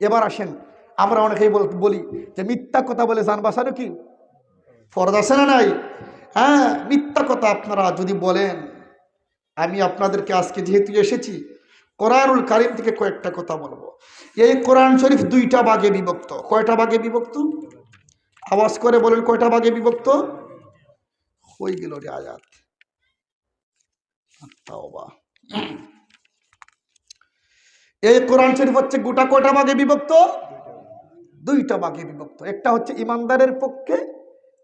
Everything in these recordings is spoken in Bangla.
এবার আসেন, আমরা অনেকেই বল- যে মিথ্যা কথা বলে যান বাঁচানো কি? ফরজ আছে না নাই? হ্যাঁ মিথ্যা কথা আপনারা যদি বলেন, আমি আপনাদেরকে আজকে যেহেতু এসেছি, কোরআনুল কারিম থেকে কয়েকটা কথা বলব। এই কোরআন শরীফ দুইটা ভাগে বিভক্ত। কয়টা ভাগে বিভক্ত? আওয়াজ করে বলেন কয়টা ভাগে বিভক্ত? হয়ে গেল রে আয়াত। তাওবা এই কোরআন শরীফ হচ্ছে গোটা কয়টা ভাগে বিভক্ত? দুইটা ভাগে বিভক্ত। একটা হচ্ছে ইমানদারের পক্ষে,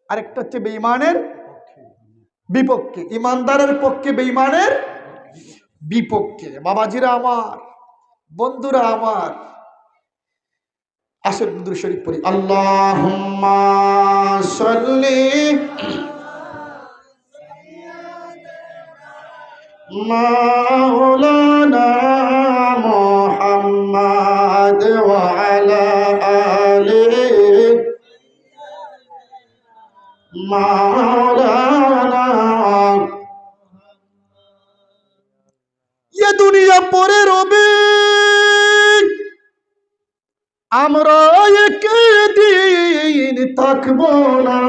আরেকটা হচ্ছে বেঈমানের বিপক্ষে। ইমানদারের পক্ষে, বেঈমানের বিপক্ষে। বাবাজিরা আমার, বন্ধুরা আমার। আসল বন্ধুর শরীফ পড়ি। সাল্লি মাওলানা মাওলানা এ দুনিয়া পরে রবে। আমরা একদিন থাকব না।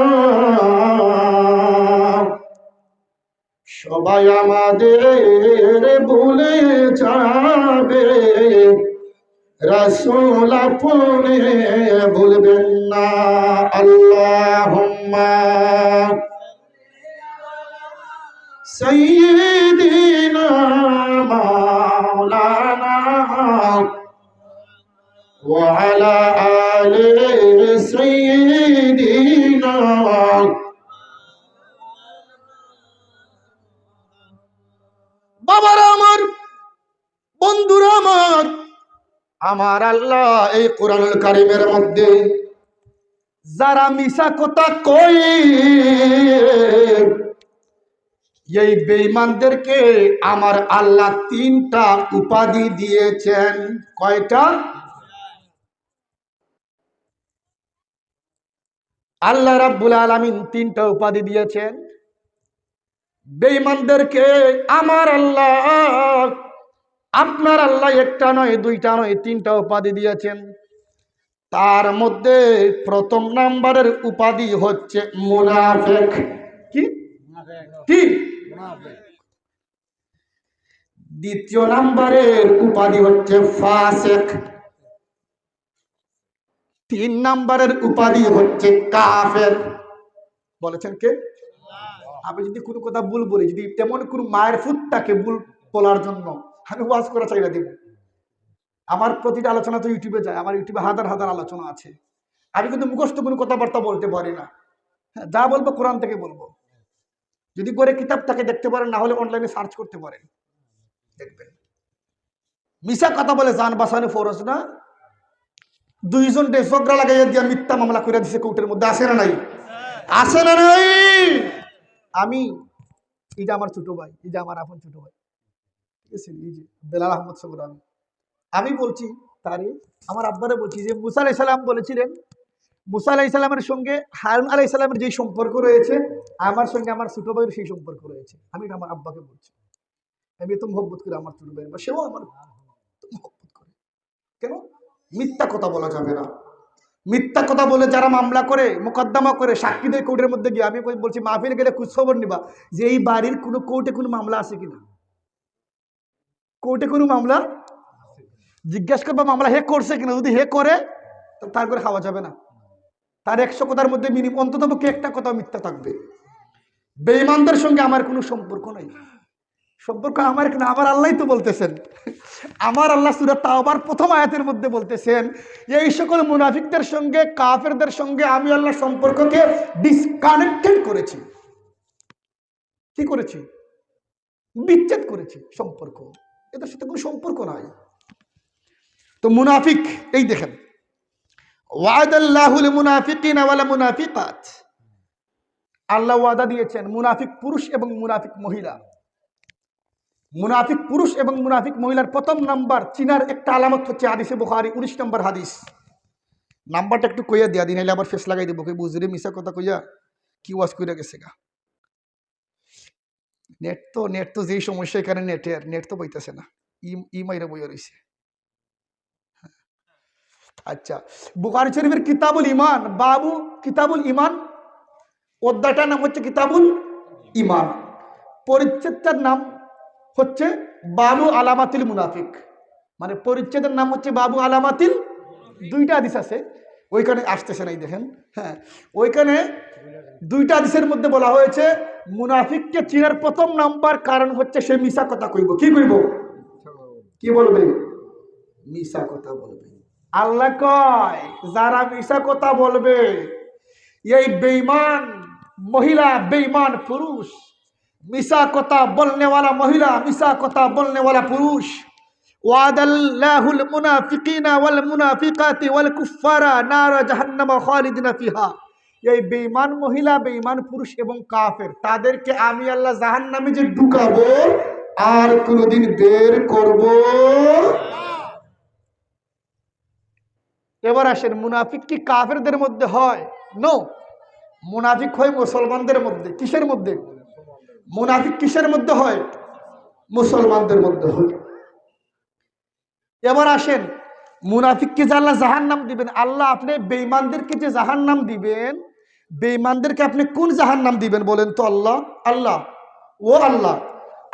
সবাই আমাদের ভুলে যাবে। রসুল আপনে ভুলবেন না আল্লাহ سيدنا مولانا وعلى آل سيدنا বাবারা আমার বন্ধুরা আমার আমার আল্লাহ এই কোরআনুল কারিমের মধ্যে যারা মিশা কথা কই এই বেঈমানদেরকে আমার আল্লাহ তিনটা উপাধি দিয়েছেন। কয়টা? আল্লাহ রাব্বুল আলামিন তিনটা উপাধি দিয়েছেন। বেঈমানদেরকে আমার আল্লাহ আপনার আল্লাহ একটা নয় দুইটা নয় তিনটা উপাধি দিয়েছেন। তার মধ্যে প্রথম নাম্বারের উপাধি হচ্ছে মুনাফেক। কি? দ্বিতীয় নাম্বারের উপাধি হচ্ছে ফাসেক। তিন নাম্বারের উপাধি হচ্ছে কাফের। বলেছেন কে? আমি যদি কোনো কথা ভুল বলি যদি তেমন কোনো মায়ের ফুটটাকে ভুল বলার জন্য আমি ওয়াজ করা চাইলে দেব। আমার প্রতিটা আলোচনা তো ইউটিউবে যায় আমার ইউটিউবে হাজার হাজার আলোচনা আছে। আমি কিন্তু মুখস্থ কোনো কথাবার্তা বলতে পারি না। হ্যাঁ, যা বলব কোরআন থেকে বলব। যদি করে কিতাব তাকে দেখতে পারেন না হলে অনলাইনে সার্চ করতে পারেন। দেখবেন। মিশা কথা বলে জান বাসানো ফরজ না? দুইজন ঝগড়া লাগাইয়া দিয়া মিথ্যা মামলা করে দিছে কোর্টের মধ্যে। আসে না নাই? আসে না নাই? আমি এই যে আমার ছোট ভাই এই যে আমার আপন ছোট ভাই বেলাল আহমদ সবর আমি বলছি, তারে আমার আব্বারে বলছি যে মুসা আলাই সালাম বলেছিলেন, মুসা আলাই সালামের সঙ্গে হারুন আলাই সালামের যে সম্পর্ক রয়েছে, আমার সঙ্গে আমার ছোট ভাইয়ের সেই সম্পর্ক রয়েছে। আমি এটা আমার আব্বাকে বলছি। আমি তো মহব্বত করি আমার ছোট ভাই বা সেও আমার মহব্বত করে। কেন? মিথ্যা কথা বলা যাবে না। মিথ্যা কথা বলে যারা মামলা করে, মোকদ্দমা করে, সাক্ষী দেয় কোর্টের মধ্যে গিয়ে, আমি বলছি, মাহফিল গেলে খোঁজখবর নিবা যে এই বাড়ির কোনো কোর্টে কোনো মামলা আছে কিনা? কোর্টে কোনো মামলা? জিজ্ঞেস করবা মামলা হে করছে কিনা? যদি হে করে তার করে খাওয়া যাবে না। তার একশো কথার মধ্যে মিনিমাম পক্ষে একটা কথা মিথ্যা থাকবে। বেঈমানদের সঙ্গে আমার কোনো সম্পর্ক নাই। সম্পর্ক আমার কিনা? আমার আল্লাহ তো বলতেছেন। আমার আল্লাহ সুরা তাওবার প্রথম আয়াতের মধ্যে বলতেছেন, এই সকল মুনাফিকদের সঙ্গে, কাফেরদের সঙ্গে আমি আল্লাহ সম্পর্ককে ডিসকানেক্টেড করেছি। কি করেছি? বিচ্ছেদ করেছি সম্পর্ক। এদের সাথে কোনো সম্পর্ক নাই। তো মুনাফিক, এই দেখেন। ওয়াদাল্লাহুল মুনাফিকিন ওয়াল মুনাফিকাত। আল্লাহ ওয়াদা দিয়েছেন, মুনাফিক পুরুষ এবং মুনাফিক মহিলা। মুনাফিক পুরুষ এবং মুনাফিক মহিলার প্রথম নাম্বার চিনার একটা আলামত হচ্ছে হাদিসে বুখারি, উনিশ নম্বর হাদিস। নাম্বারটা একটু কইয়া দিয়া দিন আবার ফেস লাগাই দেবো বুঝরে মিশা কথা কইয়া কি ওয়াজ কইরা গেছে গা। নেট তো নেট তো যেই সমস্যা এখানে নেটের নেট তো বইতেছে না। ই ই মাইরা বইয়া রইছে। আচ্ছা বুখারি শরীফের কিতাবুল ইমান বাবু কিতাবুল ইমান অধ্যায়টার নাম হচ্ছে কিতাবুল ইমান পরিচ্ছেদটার নাম হচ্ছে বাবু আলামাতিল মুনাফিক। মানে পরিচ্ছেদের নাম হচ্ছে বাবু আলামাতিল দুইটা আদিস আছে, ওইখানে আসতেছে নাই দেখেন। হ্যাঁ ওইখানে দুইটা আদিসের মধ্যে বলা হয়েছে মুনাফিককে চিনার প্রথম নাম্বার কারণ হচ্ছে সে মিশা কথা কইব। কি কইব? কি বলবে? মিশা কথা বলবে। আল্লাহ কয়, যারা মিশা কথা বলবে, এই বেইমান মহিলা বেইমান পুরুষ মিশা কথা বলনেওয়ালা মহিলা মিশা কথা বলনেওয়ালা পুরুষ ওয�ুল মুনাফিকিনা ওয়াল মুনাফিকাতি ওয়াল কুফফারা, নার جهنم خالدين ফিহা। এই বেঈমান মহিলা, বেঈমান পুরুষ এবং কাফের, তাদেরকে আমি আল্লাহ জাহান নামে যে ঢুকাবো, আর কোনোদিন বের করব এবার আসেন, মুনাফিক কি কাফেরদের মধ্যে হয়? নো মুনাফিক হয় মুসলমানদের মধ্যে। কিসের মধ্যে? মুনাফিক কিসের মধ্যে হয়? মুসলমানদের মধ্যে হয়। এবার আসেন, মুনাফিককে যে আল্লাহ জাহান নাম দিবেন, আল্লাহ আপনি বেঈমানদেরকে যে জাহান নাম দিবেন বেঈমানদেরকে আপনি কোন জাহান নাম দিবেন বলেন তো আল্লাহ? আল্লাহ। ও আল্লাহ,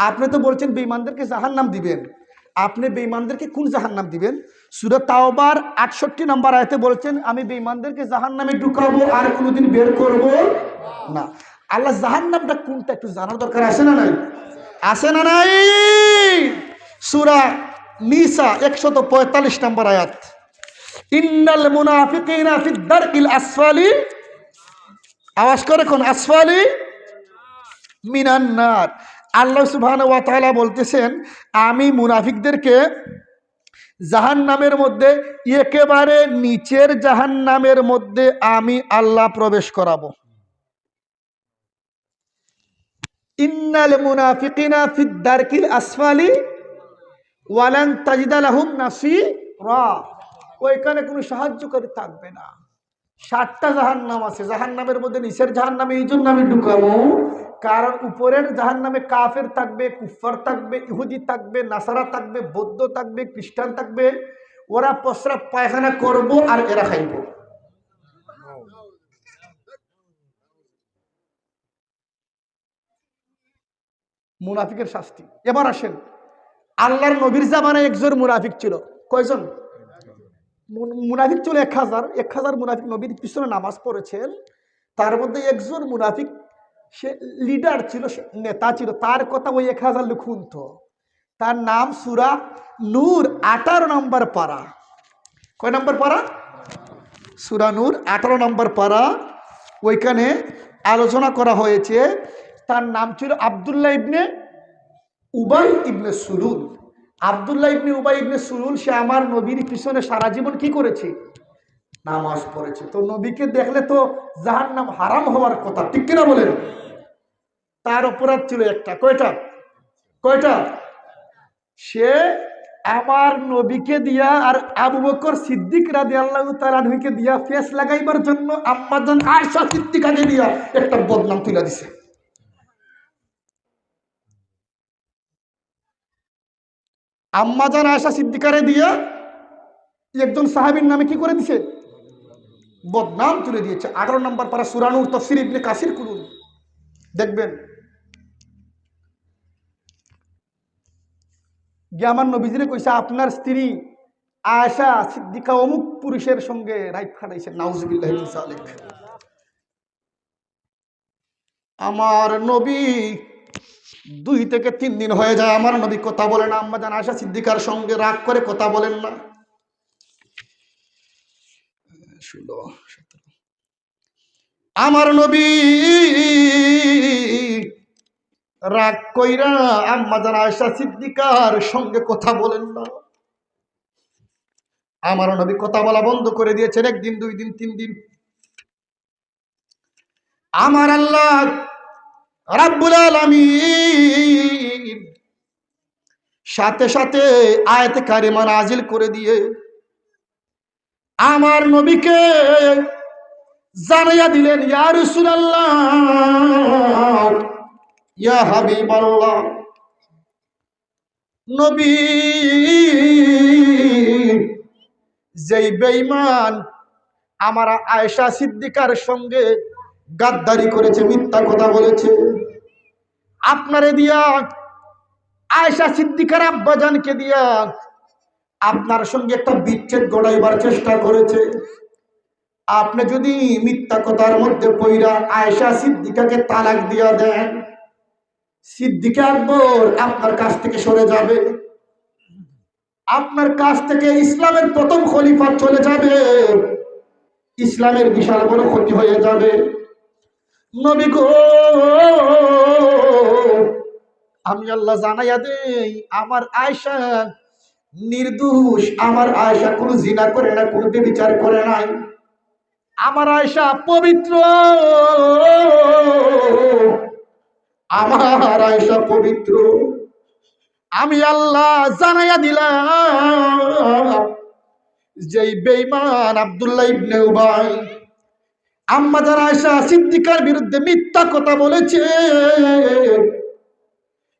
আপনি তো বলছেন বেঈমানদেরকে জাহান নাম দিবেন। আপনি বেঈমানদেরকে কোন জাহান নাম দিবেন? সুরত তাওবার আটষট্টি নম্বর আয়তে বলছেন, আমি বেঈমানদেরকে জাহান নামে ঢুকাবো আর কোনোদিন বের করব না। আল্লাহ জাহান নামটা কোনটা একটু জানার দরকার আছে না নাই? আছে না নাই? সুরা নিসা একশত পঁয়তাল্লিশ নম্বর আয়াত, ইন্নাল মুনাফিকিনা ফি দারকিল আসফালি আওয়াজ করে কোন? আসফালি? মিনান্নার। আল্লাহ সুবহান ওয়া তাআলা বলতেছেন, আমি মুনাফিকদেরকে জাহান নামের মধ্যে, একেবারে নিচের জাহান নামের মধ্যে আমি আল্লাহ প্রবেশ করাবো। ইন্নাল মুনাফিকিনা ফিদ দারকিল আসফালি ওয়ালান তাজিদালাহুম নাসি রা ওইখানে কোনো সাহায্যকারী থাকবে না। ষাটটা জাহান নাম আছে। জাহান নামের মধ্যে নিচের জাহান নামে এই জন্য আমি ঢুকাবো। কারণ উপরের জাহান নামে কাফের থাকবে কুফার থাকবে, ইহুদি থাকবে, নাসারা থাকবে, বৌদ্ধ থাকবে, খ্রিস্টান থাকবে। ওরা প্রস্রাব পায়খানা করব আর এরা খাইব। মুনাফিকের শাস্তি। এবার আসেন। আল্লাহর নবীর জামানায় একজন মুনাফিক ছিল। কয়জন? মুনাফিক ছিল এক হাজার এক হাজার মুনাফিক নবীর পিছনে নামাজ পড়েছেন। তার মধ্যে একজন মুনাফিক, সে লিডার ছিল নেতা ছিল। তার কথা ওই এক হাজার লোক শুনত তার নাম সুরা নূর, আঠারো নম্বর পাড়া কয় নম্বর পাড়া সুরা নূর, আঠারো নম্বর পাড়া ওইখানে আলোচনা করা হয়েছে, তার নাম ছিল আবদুল্লাহ ইবনে উবাই ইবনে সুলুল। আবদুল্লাহ ইবনে উবাই ইবনে সুলুল, সে আমার নবীর পিছনে সারা জীবন কি করেছে? নামাজ পড়েছে। তো নবীকে দেখলে তো যাহার নাম হারাম হওয়ার কথা, ঠিক কিনা বলেন? তার অপরাধ ছিল একটা। কয়টা? কয়টা? সে আমার নবীকে দিয়া আর আবু বকর সিদ্দিক রাদি আল্লাহ তালানহুকে দিয়া ফেস লাগাইবার জন্য আম্মাজন আয়সা সিদ্দিকাকে দিয়া একটা বদনাম তুলে দিছে। আম্মাজান আয়সা সিদ্দিকারে দিয়ে একজন সাহাবীর নামে কি করে দিছে? বদনাম তুলে দিয়েছে। আঠারো নম্বর পারা সুরানুর তফসির ইবনে কাসির করুন। দেখবেন। গিয়ে আমার নবীজিরে কইছে, আপনার স্ত্রী আয়সা সিদ্দিকা অমুক পুরুষের সঙ্গে রাইট খাটাইছে। নাউজুবিল্লাহ। আমার নবী দুই থেকে তিন দিন হয়ে যায়, আমার নবী কথা বলে না, আম্মা জান আয়সা সিদ্দিকার সঙ্গে রাগ করে কথা বলেন না। আমার নবী রাগ কইরা আম্মা জান আয়সা সিদ্দিকার সঙ্গে কথা বলেন না। আমার নবী কথা বলা বন্ধ করে দিয়েছেন, একদিন, দুই দিন, তিন দিন। আমার আল্লাহ রাব্বুল আলামিন। সাথে সাথে আয়াতে কারিমা নাজিল করে দিয়ে আমার নবীকে জানাইয়া দিলেন, ইয়া রাসূলুল্লাহ, ইয়া হাবিবাল্লাহ, নবী, যেই বেঈমান আমার আয়েশা সিদ্দিকার সঙ্গে গাদ্দারি করেছে, মিথ্যা কথা বলেছে আপনারে দিয়া, আয়েশা সিদ্দিকার আব্বাজানকে দিয়া আপনার সঙ্গে একটা বিচ্ছেদ গড়াইবার চেষ্টা করেছে। আপনি যদি মিথ্যা কথার মধ্যে পইরা আয়েশা সিদ্দিকাকে তালাক দিয়া দেন, সিদ্দিকা আকবর আপনার কাছ থেকে সরে যাবে। আপনার কাছ থেকে ইসলামের প্রথম খলিফা চলে যাবে। ইসলামের বিশাল বড় ক্ষতি হয়ে যাবে। নবী গো, আমি আল্লাহ জানাইয়া দেই, আমার আয়সা নির্দোষ, আমার আয়সা কোনো জিনা করে না, কোনো বিচার করে নাই। আমার আয়সা পবিত্র। আমার আয়সা পবিত্র। আমি আল্লাহ জানাইয়া দিলাম, যেই বেঈমান আব্দুল্লাহ ইবনে উবাই আম্মা যারা আয়সা সিদ্দিকার বিরুদ্ধে মিথ্যা কথা বলেছে,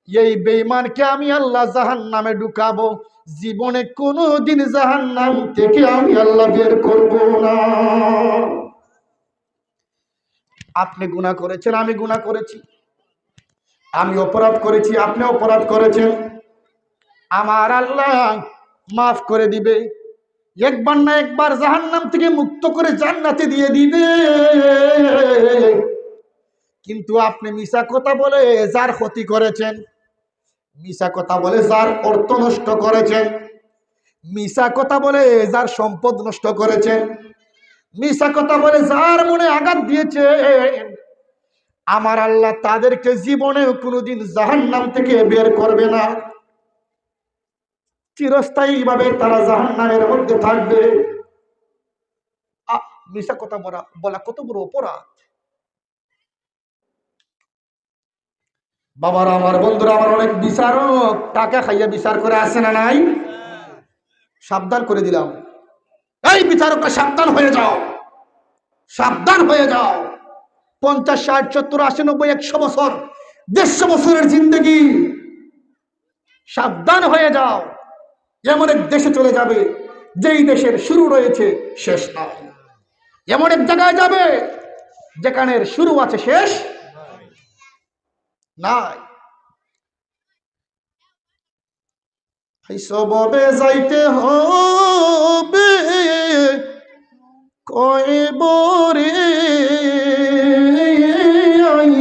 এই বেঈমানকে আমি আল্লাহ জাহান নামে ঢুকাবো। জীবনে কোনো দিন জাহান নাম থেকে আমি আল্লাহ বের করব না। আপনি গুনাহ করেছেন, আমি গুনাহ করেছি। আমি অপরাধ করেছি, আপনি অপরাধ করেছেন। আমার আল্লাহ মাফ করে দিবে। একবার না একবার জাহান্নাম থেকে মুক্ত করে জান্নাতে দিয়ে দিবে। কিন্তু আপনি মিশা কথা বলে যার ক্ষতি করেছেন মিশা কথা বলে যার অর্থ নষ্ট করেছেন মিশা কথা বলে যার সম্পদ নষ্ট করেছেন মিশা কথা বলে যার মনে আঘাত দিয়েছে আমার আল্লাহ তাদেরকে জীবনে কোনোদিন জাহান্নাম থেকে বের করবে না। চিরস্থায়ী ভাবে তারা জাহান্নামের মধ্যে থাকবে। মিশা কথা বলা বলা কত বড় অপরাধ। বাবারা, আমার বন্ধুরা, আমার অনেক বিচারক, টাকা খাইয়া বিচার করে আসে না নাই? সাবধান করে দিলাম। এই বিচারকরা, সাবধান হয়ে যাও। সাবধান হয়ে যাও। পঞ্চাশ, ষাট, সত্তর, আশি, নব্বই, একশো বছর, দেড়শো বছরের জিন্দগি। সাবধান হয়ে যাও। এমন এক দেশে চলে যাবে, যেই দেশের শুরু রয়েছে, শেষ নাই এমন এক জায়গায় যাবে যেখানের শুরু আছে, শেষ নাই সববে যাইতে হবে, কয় বরে আই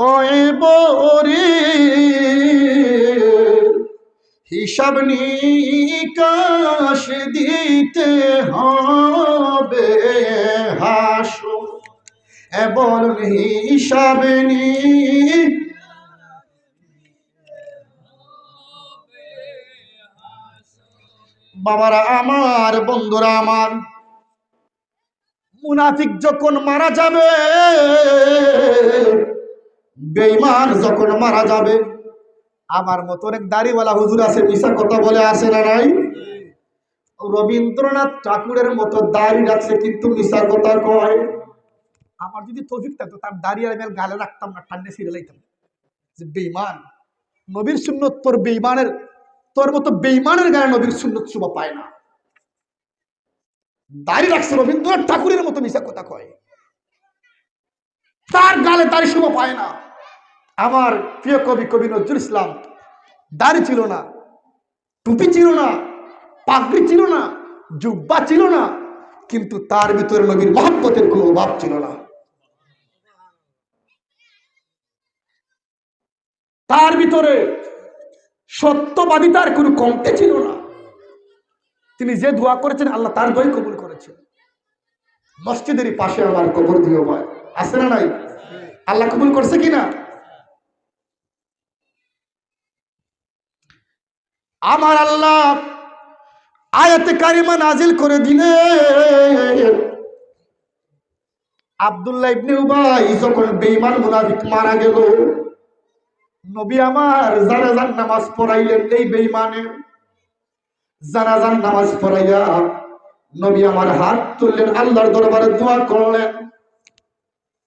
কয় বরে হিসাব নিকাশ দিতে হবে হাসো এবং হিসাব নি বাবারা আমার, বন্ধুরা আমার, মুনাফিক যখন মারা যাবে বেঈমান যখন মারা যাবে, আমার মতো অনেক দাড়িওয়ালা হুজুর আছে, মিশা কথা বলে আসে না নাই? রবীন্দ্রনাথ ঠাকুরের মতো দাড়ি রাখছে কিন্তু মিশা কথা কয়, আমার যদি তৌফিক থাকতো, তার দাড়ি আর আমি গালে রাখতাম না ঠান্ডে ছিঁড়ে লাইতাম। যে বেইমান নবীর সুন্নত তোর বেইমানের তোর মতো বেইমানের গায়ে নবীর সুন্নত শুভা পায় না। দাড়ি রাখছে রবীন্দ্রনাথ ঠাকুরের মতো মিশা কথা কয়, তার গালে দাড়ি শুভা পায় না। আমার প্রিয় কবি কবি নজরুল ইসলাম, দাড়ি ছিল না, টুপি ছিল না, পাগড়ি ছিল না, জুব্বা ছিল না, কিন্তু তার ভিতরে নবীর মহব্বতের কোনো অভাব ছিল না। তার ভিতরে সত্যবাদিতার কোনো কমতে ছিল না। তিনি যে দোয়া করেছেন, আল্লাহ তার দোয়াই কবুল করেছেন। মসজিদেরই পাশে আমার কবর দিও ভাই, আছে না নাই? আল্লাহ কবুল করছে কিনা? আমার আল্লাহ আয়াতে কারিমা নাজিল করে দিলে। আব্দুল্লাহ ইবনে উবাই যখন বেঈমান মুনাফিক মারা গেল, নবী আমার জানাজার নামাজ পড়াইলেন এই বেঈমানের। জানাজার নামাজ পড়াইয়া নবী আমার হাত তুললেন, আল্লাহর দরবারে দোয়া করলেন,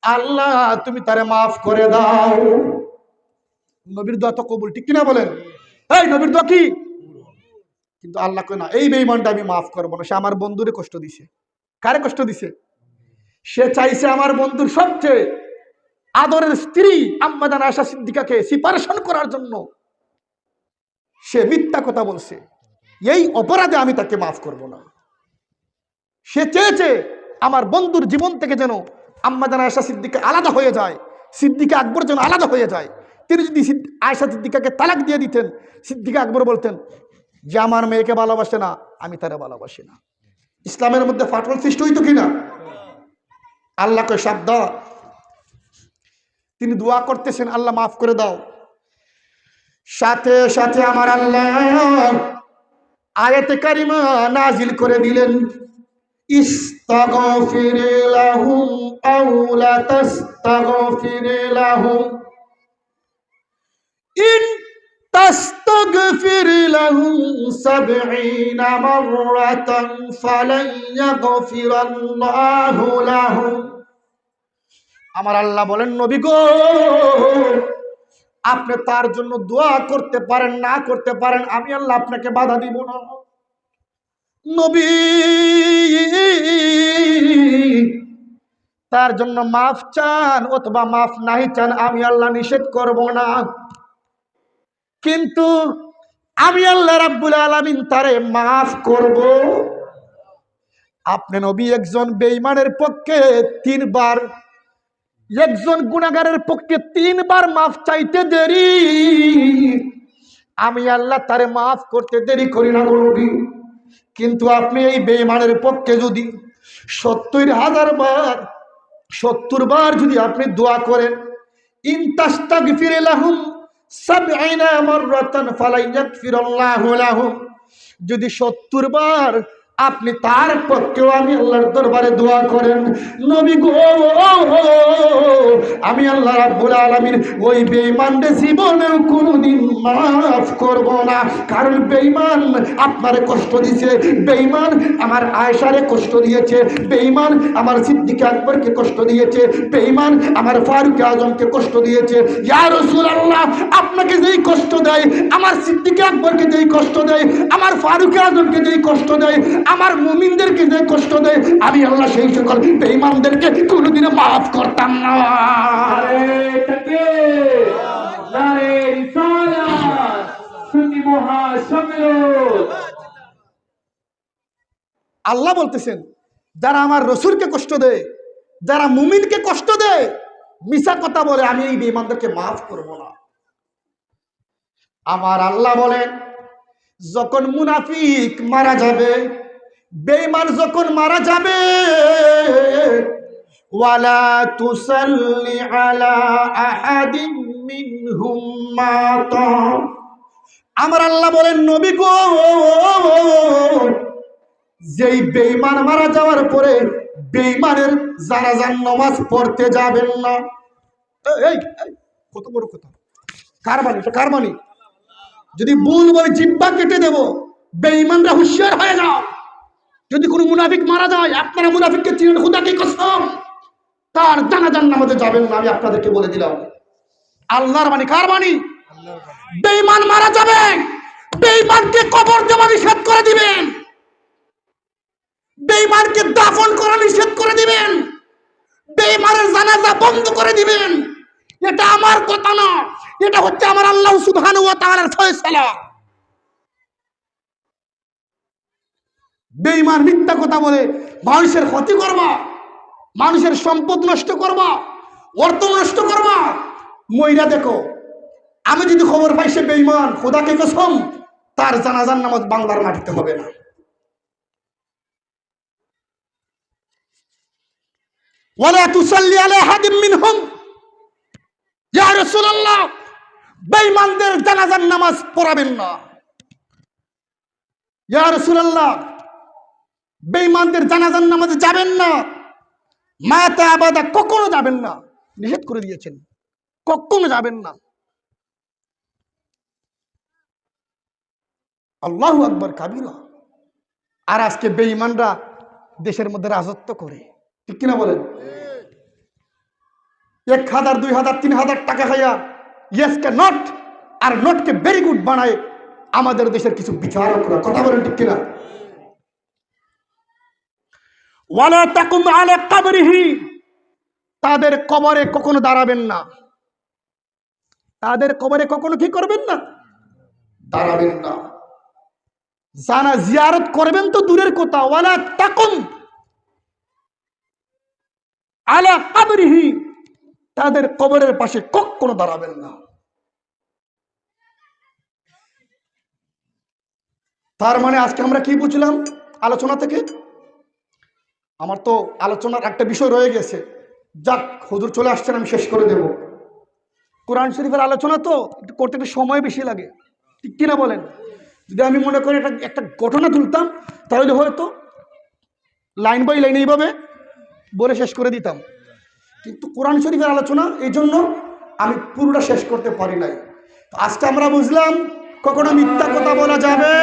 আল্লাহ তুমি তারে মাফ করে দাও। নবীর দোয়া তো কবুল, ঠিক কিনা বলেন? এই নবীর দোয়া কি? কিন্তু আল্লাহ কয়, না, এই বেইমানটা আমি মাফ করব না, সে আমার বন্ধুরে কষ্ট দিছে। কারে কষ্ট দিছে? সে চাইছে আমার বন্ধুর সবচেয়ে আদরের স্ত্রী আম্মাদান আশা সিদ্দিকাকে সিপারেশন করার জন্য। সে মিথ্যা কথা বলছে। এই অপরাধে আমি তাকে মাফ করব না। সে চেয়েছে আমার বন্ধুর জীবন থেকে যেন আম্মাদান আয়সা সিদ্দিকা আলাদা হয়ে যায়, সিদ্দিকা আকবর যেন আলাদা হয়ে যায়। তিনি যদি আয়সা সিদ্দিকাকে তালাক দিয়ে দিতেন, সিদ্দিকা আকবর বলতেন যে আমার মেয়েকে ভালোবাসে না, আমি তারা ভালোবাসি না। ইসলামের মধ্যে ফাটল সৃষ্টি হইতো কিনা? আল্লাহকে সাবধান তিনি দোয়া করতেছেন, আল্লাহ মাফ করে দাও। সাথে সাথে আমার আল্লাহ আয়াতে কারিমা নাজিল করে দিলেন, ইস্তাগফির লাহুম আও লা তাস্তাগফির ইন তাস্তাগফির লাহুম 70 মাররাতান ফালান ইয়াগফিরাল্লাহু লাহুম আমার আল্লাহ বলেন, নবী গো, আপনি তার জন্য দোয়া করতে পারেন, না করতে পারেন, আমি আল্লাহ আপনাকে বাধা দিব না। নবী, তার জন্য মাফ চান অথবা মাফ নাই চান, আমি আল্লাহ নিষেধ করব না। কিন্তু আমি আল্লাহ রাব্বুল আলামিন তারে মাফ করব। আপনি নবী একজন বেঈমানের পক্ষে তিনবার, একজন গুণাগারের পক্ষে তিনবার মাফ চাইতে দেরি। আমি আল্লাহ তারে মাফ করতে দেরি করি না নবী। কিন্তু আপনি এই বেঈমানের পক্ষে যদি সত্তর হাজার বার, সত্তর বার যদি আপনি দোয়া করেন ইনতাস্তাগফির লাহুম যদি সত্তর বার আপনি তার পক্ষেও আমি আল্লাহর দরবারে দোয়া করেন। নবী গো, আমি আল্লাহ রাব্বুল আলামিন ওই বেঈমানরে জীবনেও কোনোদিন মাফ করব না। কারণ বেঈমান আপনারে কষ্ট দিয়েছে বেঈমান আমার আয়েশারে কষ্ট দিয়েছে। বেঈমান আমার সিদ্দিক আকবরকে কষ্ট দিয়েছে। বেঈমান আমার ফারুক আজমকে কষ্ট দিয়েছে। ইয়া রাসূলুল্লাহ, আপনাকে যেই কষ্ট দেয়, আমার সিদ্দিক আকবরকে যেই কষ্ট দেয়, আমার ফারুক আজমকে যেই কষ্ট দেয় আমার মুমিনদেরকে যে কষ্ট দেয় আমি আল্লাহ সেই সকল বেঈমানদেরকে কোনোদিনও মাফ করতাম না। আল্লাহ বলতেছেন যারা আমার রসুলকে কষ্ট দেয় যারা মুমিনকে কষ্ট দেয় মিশা কথা বলে আমি এই বেমানদেরকে মাফ করব না। আমার আল্লাহ বলেন যখন মুনাফিক মারা যাবে বেঈমান যখন মারা যাবে ওয়ালা তুসাল্লি আলা আহাদিন মিনহুম মাতা। আমার আল্লাহ বলেন নবী গো যেই বেঈমান মারা যাওয়ার পরে বেঈমানের জানাজান নামাজ পড়তে যাবেন না। এই, কত বড় কথা। কার এটা কার বাণী যদি ভুল বলে জিব্বা কেটে দেব বেঈমানরা হুঁশিয়ার হয়ে যাও। যদি কোনো মুনাফিক মারা যায়, আপনারা মুনাফিককে চিনেন, খুদাকে কসম। তার জানাজান নামাজে যাবেন না, আমি আপনাদেরকে বলে দিলাম। আল্লাহর বাণী, কার বাণী? বেঈমান মারা যাবে। বেঈমানকে কবর দেওয়া নিষেধ করে দিবেন। বেঈমানকে দাফন করা নিষেধ করে দিবেন। বেঈমানের জানাজা বন্ধ করে দিবেন। এটা আমার কথা না, এটা হচ্ছে আমার আল্লাহ সুবহানাহু ওয়া তাআলার ফয়সালা। বেঈমান মিথ্যা কথা বলে, মানুষের ক্ষতি করবা, মানুষের সম্পদ নষ্ট করবা, অর্থ নষ্ট করবা। মইরা দেখো, আমি যদি খবর পাই সে বেঈমান, খোদাকে কসম, তার জানাজার নামাজ বাংলার মাটিতে হবে না। রাসূলুল্লাহ, বেঈমানদের জানাজার নামাজ পড়াবেন না। ইয়া রাসূলুল্লাহ বেঈমানদের জানাজার নামাজে যাবেন না। মাতা আবাদা কখনো যাবেন না। নিষেধ করে দিয়েছেন। কখনো যাবেন না। আল্লাহু আকবর কাবিলা আর আজকে বেঈমানরা দেশের মধ্যে রাজত্ব করে। ঠিক কিনা বলেন? এক হাজার, দুই হাজার, তিন হাজার টাকা খাইয়া ইয়েসকে নট আর নটকে ভেরি গুড বানায় আমাদের দেশের কিছু বিচারকরা কথা বলেন ঠিক কিনা? কাবরিহি। তাদের কবরে কখনো দাঁড়াবেন না। তাদের কবরে কখনো কি করবেন না? দাঁড়াবেন না। জানা জিয়ারত করবেন তো দূরের কথা। ওয়ালা তাকুম আলা কাবরিহি। তাদের কবরের পাশে কখনো দাঁড়াবেন না। তার মানে আজকে আমরা কি বুঝলাম আলোচনা থেকে? আমার তো আলোচনার একটা বিষয় রয়ে গেছে। যাক, হুজুর চলে আসছেন, আমি শেষ করে দেব। কোরআন শরীফের আলোচনা তো করতে একটু সময় বেশি লাগে। ঠিক কিনা বলেন? যদি আমি মনে করি একটা একটা ঘটনা তুলতাম, তাহলে হয়তো লাইন বাই লাইন এইভাবে বলে শেষ করে দিতাম। কিন্তু কোরআন শরীফের আলোচনা, এই জন্য আমি পুরোটা শেষ করতে পারি নাই। আজকে আমরা বুঝলাম, কখনো মিথ্যা কথা বলা যাবে